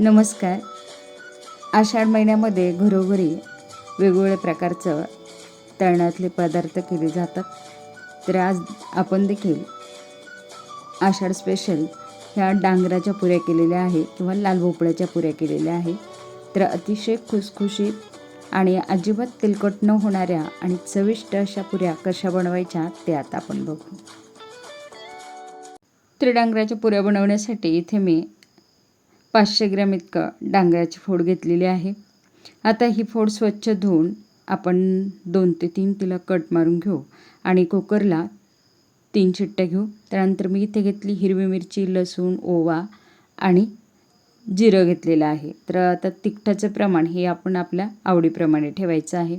नमस्कार. आषाढ महिन्यामध्ये घरोघरी वेगवेगळ्या प्रकारचं तळणातले पदार्थ केले जातात. तर आज आपण देखील आषाढ स्पेशल ह्या डांगराच्या पुऱ्या केलेल्या आहे किंवा लाल भोपळ्याच्या पुऱ्या केलेल्या आहे तर अतिशय खुसखुशीत आणि अजिबात तेलकट न होणाऱ्या आणि चविष्ट अशा पुऱ्या कशा बनवायच्या ते आता आपण बघू. तर डांगराच्या पुऱ्या बनवण्यासाठी इथे मी पाचशे ग्रॅम इतकं डांगराची फोड घेतलेली आहे. आता ही फोड स्वच्छ धुवून आपण दोन ते तीन तिला कट मारून घेऊ आणि कुकरला तीन शिट्ट्या घेऊ. त्यानंतर मी इथे घेतली हिरवी मिरची लसूण ओवा आणि जिरं घेतलेलं आहे. तर आता तिखटाचं प्रमाण हे आपण आपल्या आवडीप्रमाणे ठेवायचं आहे.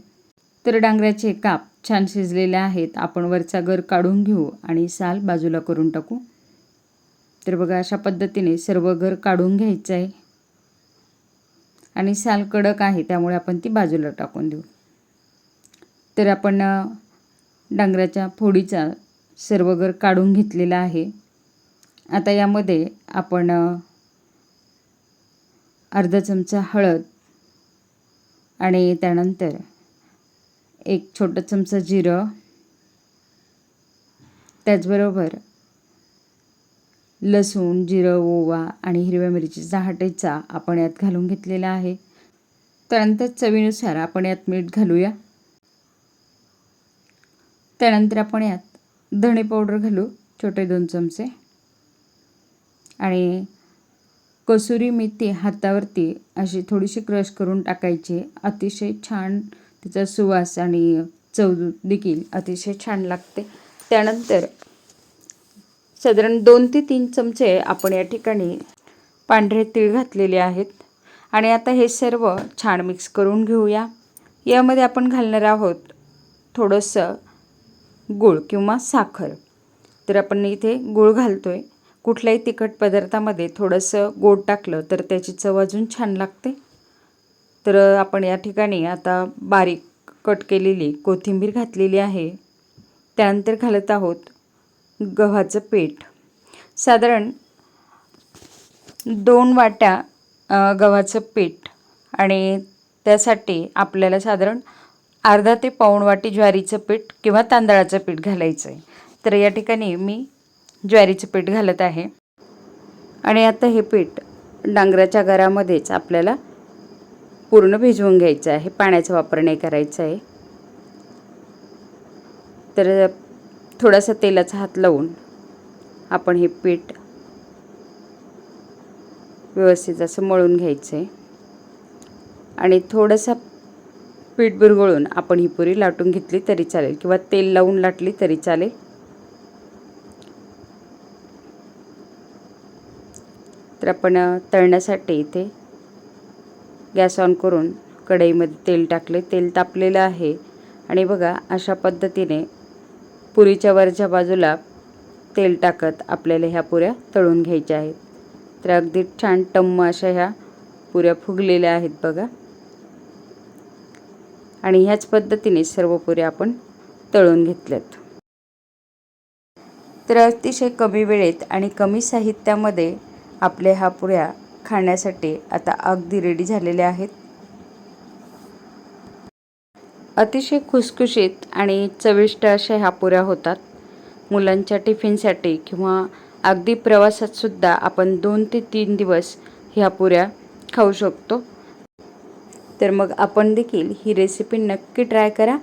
तर डांगराचे काप छान शिजलेले आहेत. आपण वरचा गर काढून घेऊ आणि साल बाजूला करून टाकू. तर बघा अशा पद्धतीने सर्व घर काढून घ्यायचं आहे. आणि साल कडक आहे त्यामुळे आपण ती बाजूला टाकून देऊ. तर आपण डांगराच्या फोडीचा सर्व घर काढून घेतलेला आहे. आता यामध्ये आपण अर्धा चमचा हळद आणि त्यानंतर एक छोटा चमचा जिरं. त्याचबरोबर लसूण जिरं ओवा आणि हिरव्या मिरचीचा हाटेचा आपण यात घालून घेतलेला आहे. त्यानंतर चवीनुसार आपण यात मीठ घालूया. त्यानंतर आपण यात धणे पावडर घालू छोटे दोन चमचे. आणि कसुरी मेथी हातावरती अशी थोडीशी क्रश करून टाकायची. अतिशय छान तिचा सुवास आणि चव देखील अतिशय छान लागते. त्यानंतर साधारण दोन ते तीन चमचे आपण या ठिकाणी पांढरे तीळ घातलेले आहेत. आणि आता हे सर्व छान मिक्स करून घेऊया. यामध्ये आपण घालणार आहोत थोडंसं गूळ किंवा साखर. तर आपण इथे गूळ घालतो आहे कुठल्याही तिखट पदार्थामध्ये थोडंसं गोड टाकलं तर त्याची चव अजून छान लागते. तर आपण या ठिकाणी आता बारीक कट केलेली कोथिंबीर घातलेली आहे. त्यानंतर घालत आहोत गव्हाचं पीठ. साधारण दोन वाट्या गव्हाचं पीठ आणि त्यासाठी आपल्याला साधारण अर्धा ते पाऊण वाटी ज्वारीचं पीठ किंवा तांदळाचं पीठ घालायचं आहे तर या ठिकाणी मी ज्वारीचं पीठ घालत आहे. आणि आता हे पीठ डांगराच्या घरामध्येच आपल्याला पूर्ण भिजवून घ्यायचं आहे. पाण्याचा वापर नाही करायचा आहे. तर थोडासा तेलाचा हात लावून आपण हे पीठ व्यवस्थित असं मळून घ्यायचं आहे आणि थोडंसं पीठ बुरगळून आपण ही पुरी लाटून घेतली तरी चालेल किंवा तेल लावून लाटली तरी चालेल. तर आपण तळण्यासाठी इथे गॅस ऑन करून कढईमध्ये तेल टाकले तेल तापलेलं आहे. आणि बघा अशा पद्धतीने पुरीच्या वरच्या बाजूला तेल टाकत आपल्याला ह्या पुऱ्या तळून घ्यायच्या आहेत. तर अगदी छान टम्म अशा ह्या पुऱ्या फुगलेल्या आहेत बघा. आणि ह्याच पद्धतीने सर्व पुऱ्या आपण तळून घेतल्यात. तर अतिशय कमी वेळेत आणि कमी साहित्यामध्ये आपल्या ह्या पुऱ्या खाण्यासाठी आता अगदी रेडी झालेल्या आहेत. अतिशय खुसखुशीत आणि चविष्ट अशा ह्या पुऱ्या होतात. मुलांच्या टिफिनसाठी किंवा अगदी प्रवासातसुद्धा आपण दोन ते तीन दिवस ह्या पुऱ्या खाऊ शकतो. तर मग आपण देखील ही रेसिपी नक्की ट्राय करा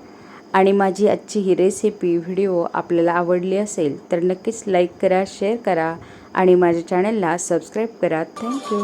आणि माझी आजची ही रेसिपी व्हिडिओ आपल्याला आवडली असेल तर नक्कीच लाईक करा शेअर करा आणि माझ्या चॅनलला सबस्क्राईब करा. थँक्यू